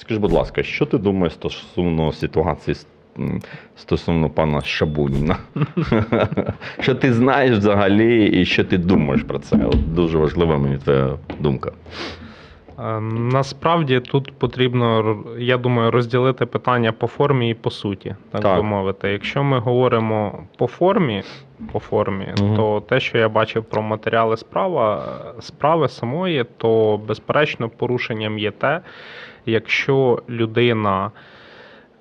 Скажи, будь ласка, що ти думаєш стосовно ситуації стосовно пана Шабуніна? Що ти знаєш взагалі і що ти думаєш про це? От дуже важлива мені твоя думка. Е, Насправді тут потрібно, я думаю, розділити питання по формі і по суті, так, Так. би мовити. Якщо ми говоримо по формі, по формі, Мгм. то те, що я бачив про матеріали справа, справи самої, то безперечно порушенням є те, якщо людина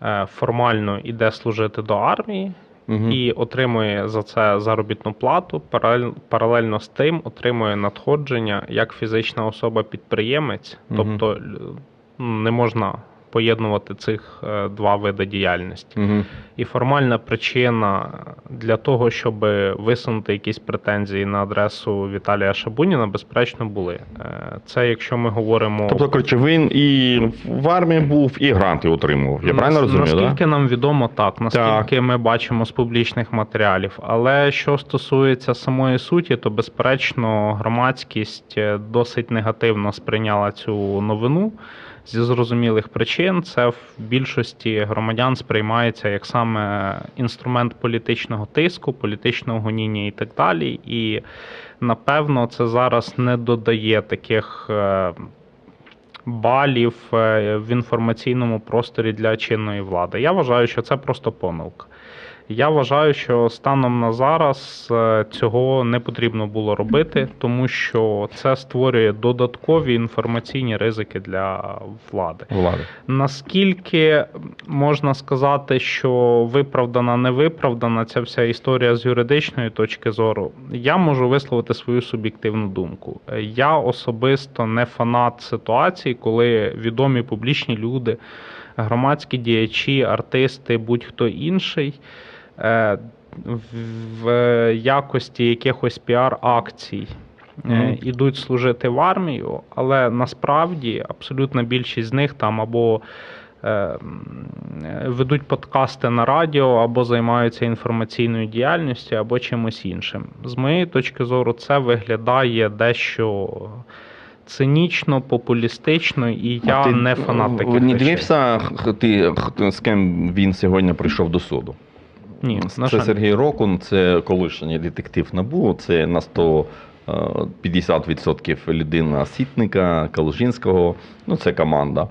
е, формально йде служити до армії, Мгм. і отримує за це заробітну плату. паралель- Паралельно з тим отримує надходження як фізична особа-підприємець, тобто л- не можна поєднувати цих е, два види діяльності. Мгм. І формальна причина для того, щоб висунути якісь претензії на адресу Віталія Шабуніна, безперечно, були. Е, Це якщо ми говоримо Тобто, коротше, він і в армії був, і гранти отримував. Я правильно розумію? Наскільки Да? нам відомо, так. Наскільки ми бачимо з публічних матеріалів. Але що стосується самої суті, то безперечно громадськість е, досить негативно сприйняла цю новину. Зі зрозумілих причин це в більшості громадян сприймається як саме інструмент політичного тиску, політичного гоніння і так далі. І напевно це зараз не додає таких е, балів е, в інформаційному просторі для чинної влади. Я вважаю, що це просто помилка. Я вважаю, що станом на зараз е, цього не потрібно було робити, тому що це створює додаткові інформаційні ризики для влади. Влади. Наскільки можна сказати, що виправдана, не виправдана ця вся історія з юридичної точки зору, я можу висловити свою суб'єктивну думку. Я особисто не фанат ситуації, коли відомі публічні люди, громадські діячі, артисти, будь-хто інший. Е, В якості якихось піар-акцій е, Мгм. ідуть служити в армію, але насправді абсолютна більшість з них там або е, ведуть подкасти на радіо, або займаються інформаційною діяльністю, або чимось іншим. З моєї точки зору, це виглядає дещо цинічно, популістично, і я А ти не фанат таких Не дивився, ти, з ким він сьогодні прийшов до суду? Ні, на це жаль. Сергій Рокун, це колишній детектив НАБУ, це на 100 е, 50% людина Сітника, Калужинського. Ну, це команда,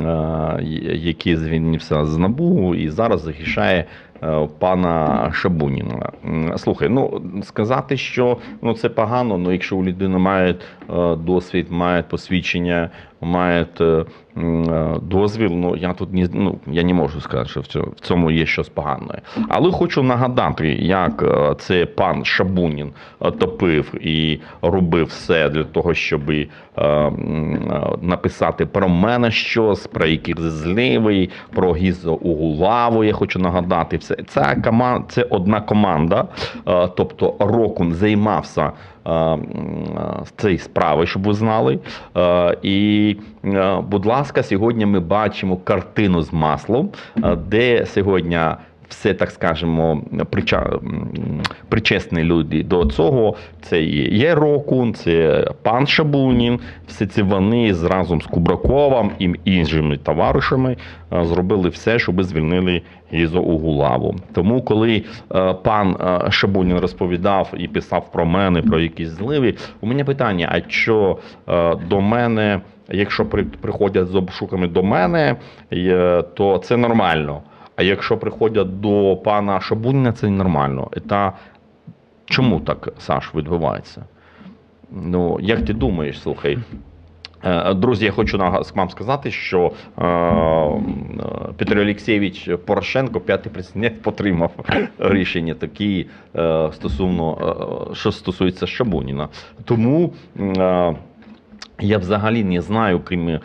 е, який звільнився з НАБУ і зараз захищає е, пана Шабуніна. Слухай, ну сказати, що ну, це погано, ну якщо у людини е, досвід, має посвідчення, має е, дозвіл, ну я тут не, ну, я не можу сказати, що в цьому, є щось погане. Але хочу нагадати, як е, це пан Шабунін топив і робив все для того, щоб е, написати про мене щось, про яких зливий, про Гізо Угулаву. Я хочу нагадати. Все ця команда, це одна команда. Тобто Рокун займався е, е, цією справою, щоб ви знали. Е, І, будь ласка, сьогодні ми бачимо картину з маслом, де сьогодні. Все так скажемо, прича... причесні люди до цього. Це є Рокун, це пан Шабунін. Всі ці вони з- разом з Кубраковим і іншими товаришами е, зробили все, щоб звільнили Гізо Угулаву. Тому, коли е, пан е, Шабунін розповідав і писав про мене, про якісь зливи, у мене питання: а що до мене, якщо при, приходять з обшуками до мене, то це нормально. А якщо приходять до пана Шабуніна, це нормально. Та чому так, Саш, відбувається? Ну, як ти думаєш, слухай? Е, Друзі, я хочу вам сказати, що е, Петро Олексійович Порошенко, п'ятий президент, потримав рішення такі е, стосовно, що стосується Шабуніна. Тому я взагалі не знаю, крім е,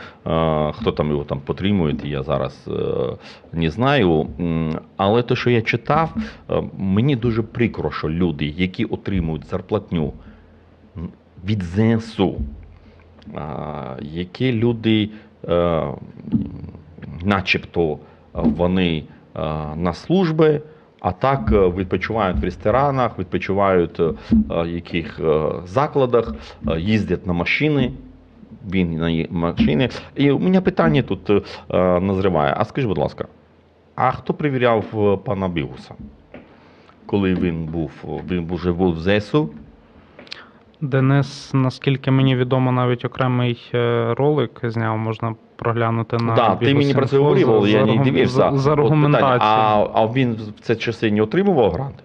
хто там його там потримує, я зараз е, не знаю. Але те, що я читав, е, мені дуже прикро, що люди, які отримують зарплатню від ЗСУ, е, які люди, е, начебто, вони е, на службі, а так е, відпочивають в ресторанах, відпочивають е, в яких е, закладах, е, їздять на машини він на її машині. І у мене питання тут е, назріває. А скажи, будь ласка, а хто перевіряв е, пана Бігуса? Коли він був, він вже був в ЗСУ? Денис, наскільки мені відомо, навіть окремий е, ролик зняв, можна проглянути на Так, ти мені про це говорив, але я не дивився. За, за аргументацією. А, а він в ці часи не отримував грант?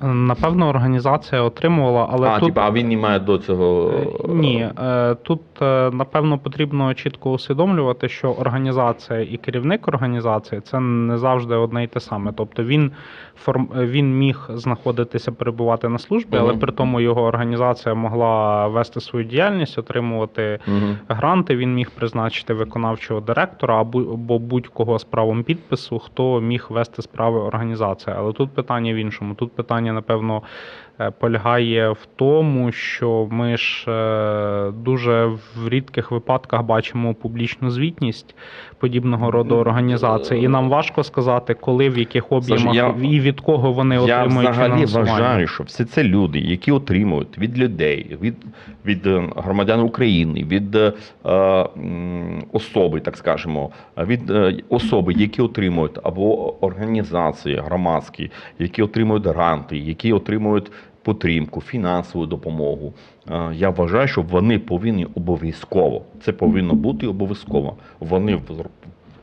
Напевно, організація отримувала, але а, тут типа, а він не має до цього. Е, Ні, е, тут е, напевно потрібно чітко усвідомлювати, що організація і керівник організації це не завжди одне і те саме. Тобто він форм він міг знаходитися, перебувати на службі, але Мгм. при тому його організація могла вести свою діяльність, отримувати Мгм. гранти. Він міг призначити виконавчого директора або будь-кого з правом підпису, хто міг вести справи організації. Але тут питання в іншому. Тут питання, напевно, е, полягає в тому, що ми ж е, дуже в рідких випадках бачимо публічну звітність подібного роду організацій, і нам важко сказати, коли в яких об'ємах я- і від кого вони Я отримують взагалі вважаю, що всі це люди, які отримують від людей, від, від е, громадян України, від е, особи, так скажемо, від е, особи, які отримують або організації громадські, які отримують гранти, які отримують підтримку, фінансову допомогу. Е, Я вважаю, що вони повинні обов'язково. Це повинно бути обов'язково. Вони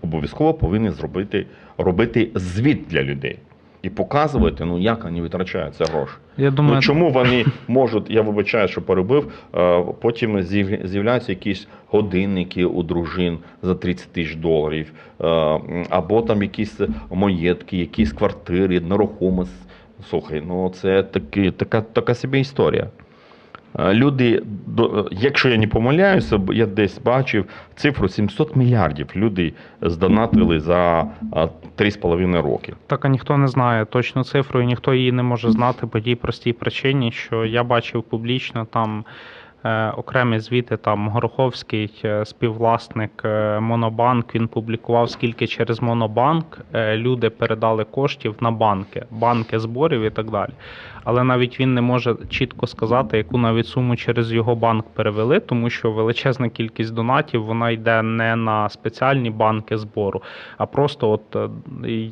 обов'язково повинні зробити робити звіт для людей і показувати, ну як вони витрачають ці гроші. Я думаю, Ну чому вони можуть, я вибачаю, що перебив, е, потім з'являються якісь годинники у дружин за 30 тисяч доларів, е, або там якісь маєтки, якісь квартири, нерухомість. Слухай, ну це таки, така, така собі історія. Е, Люди, якщо я не помиляюся, я десь бачив цифру 700 мільярдів люди здонатили за а, 3,5 роки. Так, а ніхто не знає точну цифру, і ніхто її не може знати по тій простій причині, що я бачив публічно там е, окремі звіти, там Гороховський, е, співвласник е, Монобанк, він публікував, скільки через Монобанк е, люди передали коштів на банки, банки зборів і так далі. Але навіть він не може чітко сказати, яку навіть суму через його банк перевели, тому що величезна кількість донатів вона йде не на спеціальні банки збору, а просто, от е,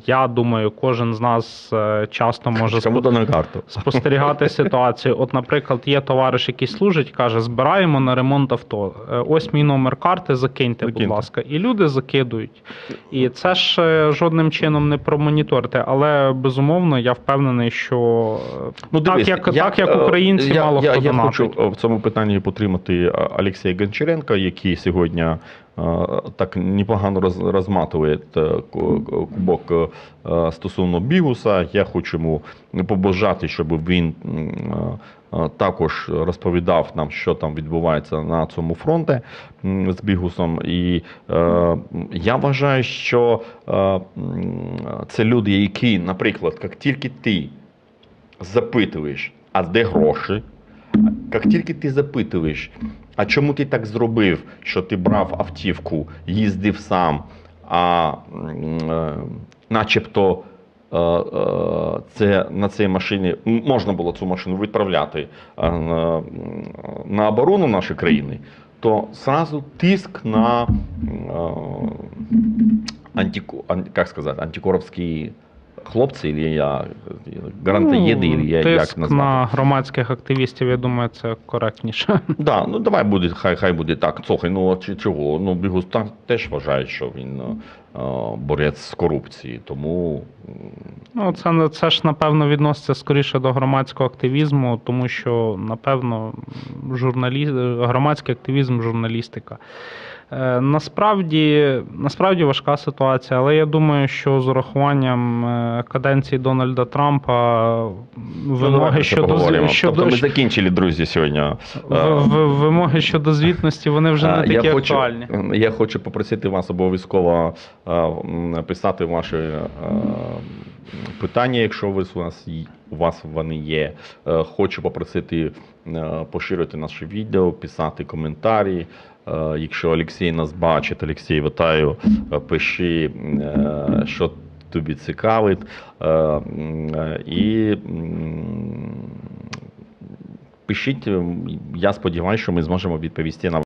я думаю, кожен з нас е, часто може спостерігати ситуацію. От, наприклад, є товариш, який служить, каже: збираємо на ремонт авто. Е, Ось мій номер карти, закиньте, будь ласка. І люди закидують. І це ж е, жодним чином не промоніторити. Але безумовно, я впевнений, що ну, Ну, так, як, я, так як е, українці, я, мало я, хто я донатить. хочу е, в цьому питанні підтримати е, Олексія Гончаренка, який сьогодні е, так непогано роз, розматує е, кубок е, стосовно Бігуса. Я хочу йому побажати, щоб він е, також розповідав нам, що там відбувається на цьому фронті з Бігусом. І я вважаю, що це люди, які, наприклад, як тільки ти запитуєш, а де гроші? Як тільки ти запитуєш, а чому ти так зробив, що ти брав автівку, їздив сам, а е, начебто е, е, це, на цій машині можна було цю машину відправляти е, на, на оборону нашої країни, то сразу тиск на е, антику, ан, як сказати, антикоровські хлопці, или я грантоєди, или я як Ну, назвати. на громадських активістів, я думаю, це коректніше. Да, ну давай буде, хай, хай буде так. Цохай, ну чи чого? Ну Бігус теж вважає, що він борець з корупцією, тому Ну, це, це ж напевно відноситься скоріше до громадського активізму, тому що, напевно, журналі... громадський активізм, журналістика. Е, Насправді, насправді важка ситуація, але я думаю, що з урахуванням е, каденції Дональда Трампа ну, вимоги це щодо, поговоримо. щодо, Тобто ми закінчили, друзі, сьогодні. е, в- в- вимоги щодо звітності вони вже не Е, такі я хочу, актуальні. Я хочу попросити вас обов'язково е, писати ваші е, питання, якщо ви у нас у вас вони є. Е, Хочу попросити е, поширити наше відео, писати коментарі. Е, Якщо Олексій нас бачить, Олексій, вітаю, е, пиши, е, що тобі цікавить. Е, е, І пишіть. Я сподіваюся, що ми зможемо відповісти на